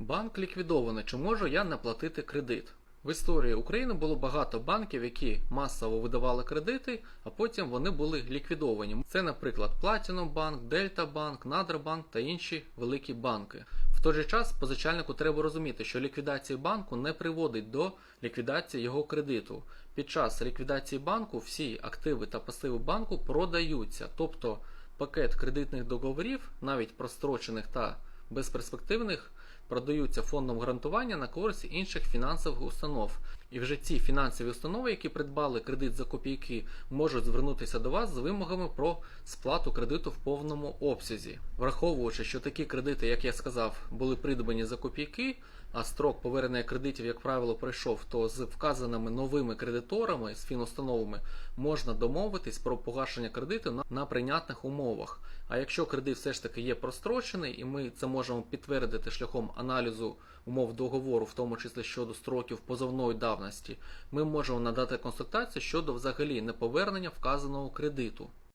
Банк ліквідований. Чи можу я не платити кредит? В історії України було багато банків, які масово видавали кредити, а потім вони були ліквідовані. Це, наприклад, Platinum Bank, Delta Bank, Naderbank та інші великі банки. В той же час позичальнику треба розуміти, що ліквідація банку не приводить до ліквідації його кредиту. Під час ліквідації банку всі активи та пасиви банку продаються, тобто пакет кредитних договорів, навіть прострочених та безперспективних, продаються фондом гарантування на користь інших фінансових установ. І вже ці фінансові установи, які придбали кредит за копійки, можуть звернутися до вас з вимогами про сплату кредиту в повному обсязі, враховуючи, що такі кредити, як я сказав, були придбані за копійки, а строк повернення кредитів, як правило, пройшов, то з вказаними новими кредиторами з фінустановами можна домовитись про погашення кредиту на, на прийнятних умовах. А якщо кредит все ж таки є прострочений, і ми це можемо підтвердити шляхом аналізу умов договору, в тому числі щодо строків позовної давності, ми можемо надати консультацію щодо взагалі неповернення вказаного кредиту.